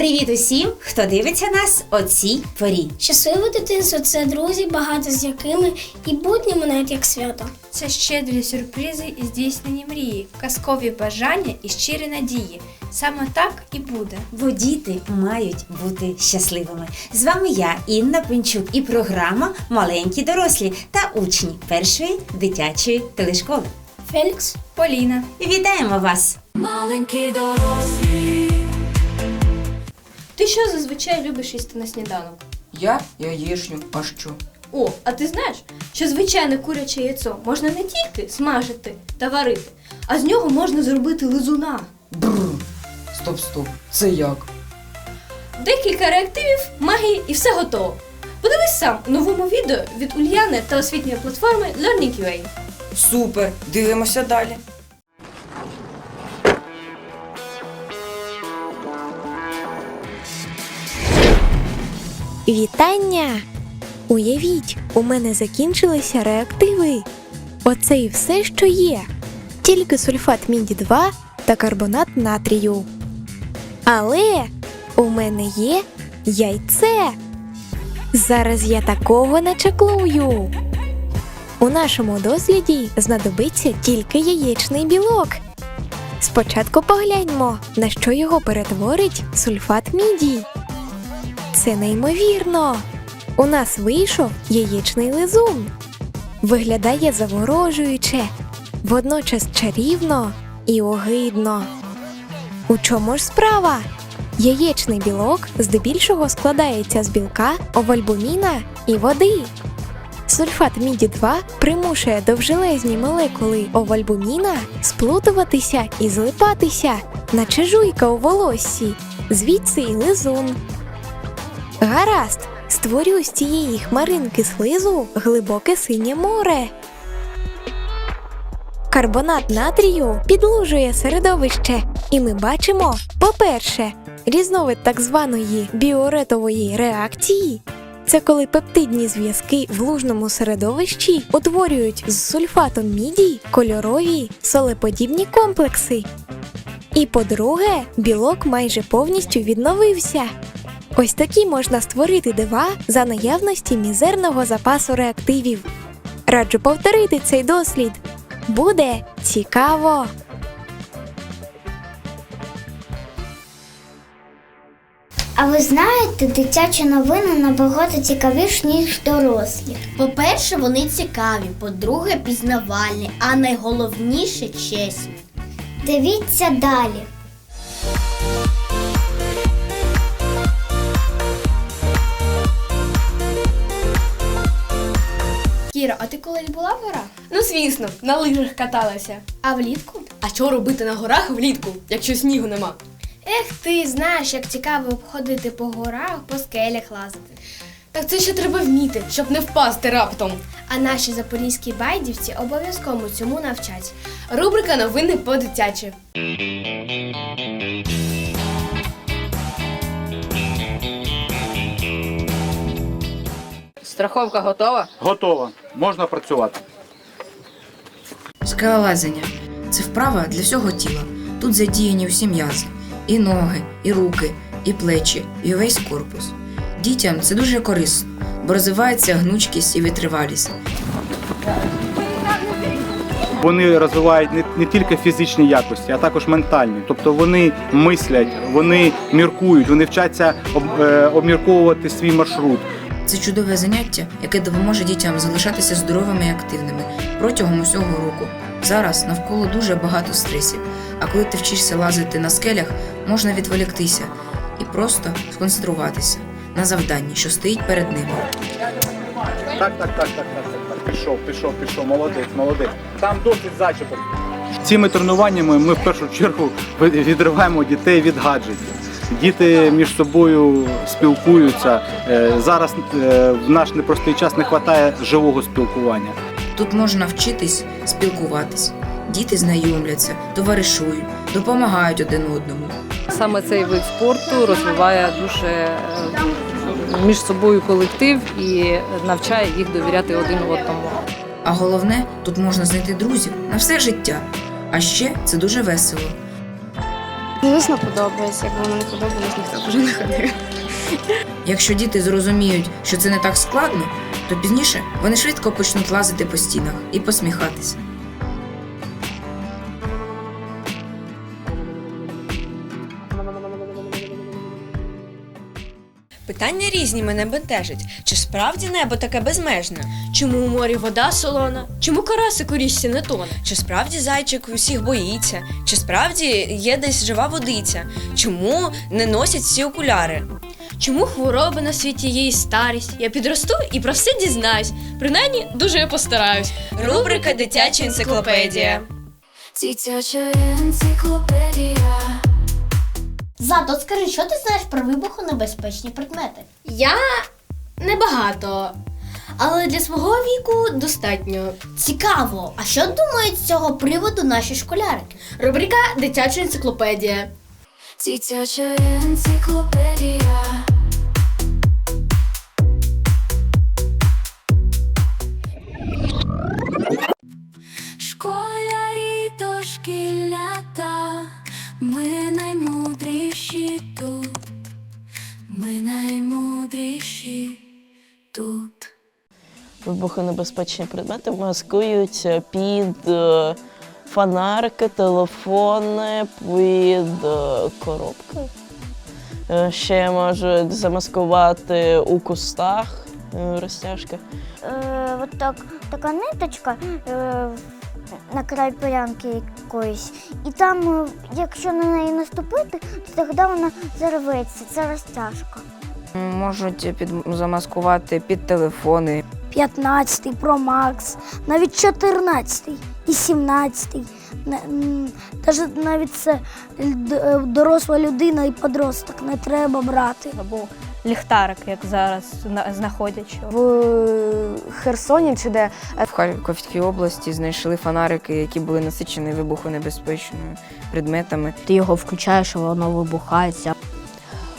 Привіт усім, хто дивиться нас о цій порі. Щасливе дитинство це друзі, багато з якими і будні минають як свято. Це щедрі сюрпризи і здійснені мрії, казкові бажання і щирі надії. Саме так і буде. Бо діти мають бути щасливими. З вами я, Інна Пинчук, і програма Маленькі дорослі та учні першої дитячої телешколи. Фелікс, Поліна. Вітаємо вас! Ти що зазвичай любиш їсти на сніданок? Я яєшню, а що? О, а ти знаєш, що звичайне куряче яйцо можна не тільки смажити та варити, а з нього можна зробити лизуна. Бррр. Стоп, стоп. Це як? Декілька реактивів, магії і все готово. Подивись сам у новому відео від Ульяни та освітньої платформи Learning.ua. Супер! Дивимося далі. Вітання! Уявіть, у мене закінчилися реактиви. Оце і все, що є. Тільки сульфат міді 2 та карбонат натрію. Але у мене є яйце. Зараз я такого начаклую. У нашому досліді знадобиться тільки яєчний білок. Спочатку погляньмо, на що його перетворить сульфат міді. Це неймовірно. У нас вийшов яєчний лизун. Виглядає заворожуюче, водночас чарівно і огидно. У чому ж справа? Яєчний білок здебільшого складається з білка, овальбуміна і води. Сульфат міді 2 примушує довжелезні молекули овальбуміна сплутуватися і злипатися, наче жуйка у волоссі, звідси і лизун. Гаразд, створю з цієї хмаринки слизу глибоке синє море. Карбонат натрію підлужує середовище, і ми бачимо, по-перше, різновид так званої біоретової реакції. Це коли пептидні зв'язки в лужному середовищі утворюють з сульфатом міді кольорові солеподібні комплекси. І по-друге, білок майже повністю відновився. Ось такі можна створити дива за наявності мізерного запасу реактивів. Раджу повторити цей дослід. Буде цікаво! А ви знаєте, дитячі новини набагато цікавіші, ніж дорослі. По-перше, вони цікаві, по-друге, пізнавальні, а найголовніше чесні. Дивіться далі. Кіра, а ти колись була в горах? Ну, звісно, на лижах каталася. А влітку? А що робити на горах влітку, якщо снігу нема? Ех, ти знаєш, як цікаво обходити по горах, по скелях лазити. Так це ще треба вміти, щоб не впасти раптом. А наші запорізькі байдівці обов'язково цьому навчать. Рубрика новини по дитячі. Страховка готова? Готово. Можна працювати. Скелелазення це вправа для всього тіла. Тут задіяні всі м'язи, і ноги, і руки, і плечі, і увесь корпус. Дітям це дуже корисно, бо розвивається гнучкість і витривалість. Вони розвивають не, не тільки фізичні якості, а також ментальні. Тобто вони мислять, вони міркують, вони вчаться об, е, обмірковувати свій маршрут. Це чудове заняття, яке допоможе дітям залишатися здоровими і активними протягом усього року. Зараз навколо дуже багато стресів, а коли ти вчишся лазити на скелях, можна відволіктися і просто сконцентруватися на завданні, що стоїть перед ними. Так, так, так, так, так, так, так. Пішов, пішов, пішов, молодець, молодець. Там досить зачепок. Цими тренуваннями ми в першу чергу відриваємо дітей від гаджетів. Діти між собою спілкуються. Е, Зараз е, в наш непростий час не вистачає живого спілкування. Тут можна вчитись спілкуватись. Діти знайомляться, товаришують, допомагають один одному. Саме цей вид спорту розвиває дуже е, між собою колектив і навчає їх довіряти один одному. А головне, тут можна знайти друзів на все життя. А ще це дуже весело. Звісно, подобається. Якби не подобалось, ніхто б вже не ходив. Якщо діти зрозуміють, що це не так складно, то пізніше вони швидко почнуть лазити по стінах і посміхатися. Питання різні мене бентежать. Чи справді небо таке безмежне? Чому у морі вода солона? Чому карасик у не тоне? Чи справді зайчик усіх боїться? Чи справді є десь жива водиця? Чому не носять всі окуляри? Чому хвороби на світі є і старість? Я підросту і про все дізнаюсь. Принаймні, дуже я постараюсь. Рубрика Дитяча енциклопедія. Дитяча енциклопедія. Зато скажи, що ти знаєш про вибухонебезпечні предмети? Я небагато, але для свого віку достатньо. Цікаво, а що думають з цього приводу наші школярики? Рубрика Дитяча енциклопедія. Дитяча енциклопедія. Вибухонебезпечні предмети маскують під е, фонарики, телефони, під е, коробки. Е, Ще можуть замаскувати у кустах розтяжки. Е, от так, така ниточка е, на край полянки якоїсь. І там, якщо на неї наступити, то тоді вона зарветься. Це розтяжка. Можуть під замаскувати під телефони. 15 Pro Max, навіть 14 і 17. Навіть навіть це доросла людина і подросток не треба брати. Або ліхтарик, як зараз знаходять. В Херсоні чи де В Харківській області знайшли фонарики, які були насичені вибухонебезпечними предметами. ти його включаєш, воно вибухається.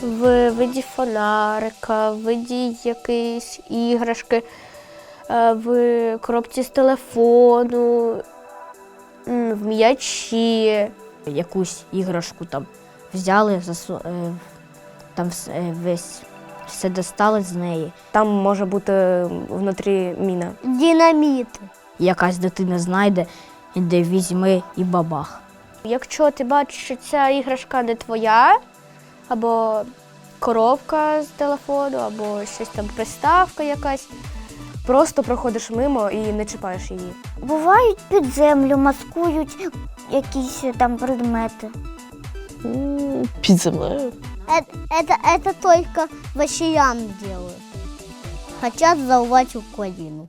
В виді фонарика, в виді якоїсь іграшки, е, в коробці з телефону, в м'ячі. Якусь іграшку там взяли, засу... е, там е, весь все достали з неї. Там може бути внутрі міна. Динаміт. Якась дитина знайде, іде візьме і бабах. Якщо ти бачиш, що ця іграшка не твоя, або коробка з телефону, або щось там приставка якась, просто проходиш мимо і не чіпаєш її. Бувають під землю, маскують якісь там предмети. М, Під землею. Это, это только вощиям делают. Хотят Украину.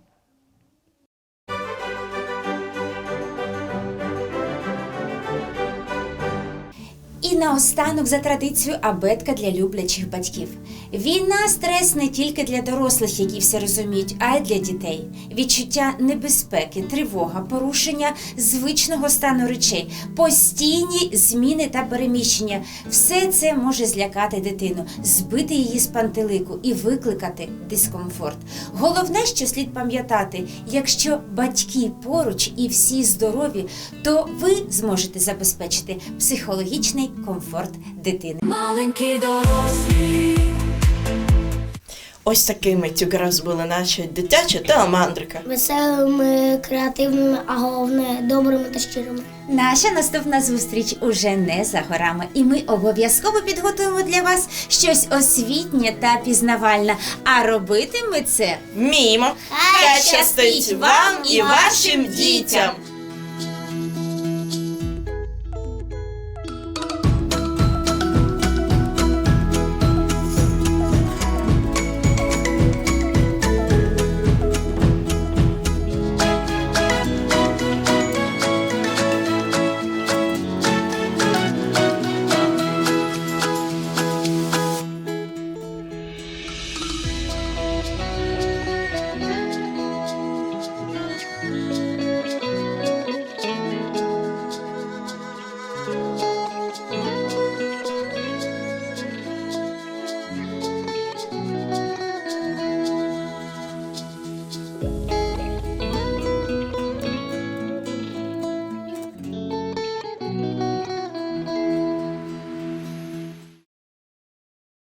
І наостанок за традицією абетка для люблячих батьків. Війна стрес не тільки для дорослих, які все розуміють, а й для дітей. Відчуття небезпеки, тривога, порушення звичного стану речей, постійні зміни та переміщення все це може злякати дитину, збити її з пантелику і викликати дискомфорт. Головне, що слід пам'ятати, якщо батьки поруч і всі здорові, то ви зможете забезпечити психологічний комфорт дитини. Маленькі дорослі. Ось такими цього раз були наші дитячі телемандрика. Веселими, креативними, а головне добрими та щирими. Наша наступна зустріч уже не за горами, і ми обов'язково підготуємо для вас щось освітнє та пізнавальне. А робити ми це Вміємо! Хай щастить вам і вашим дітям!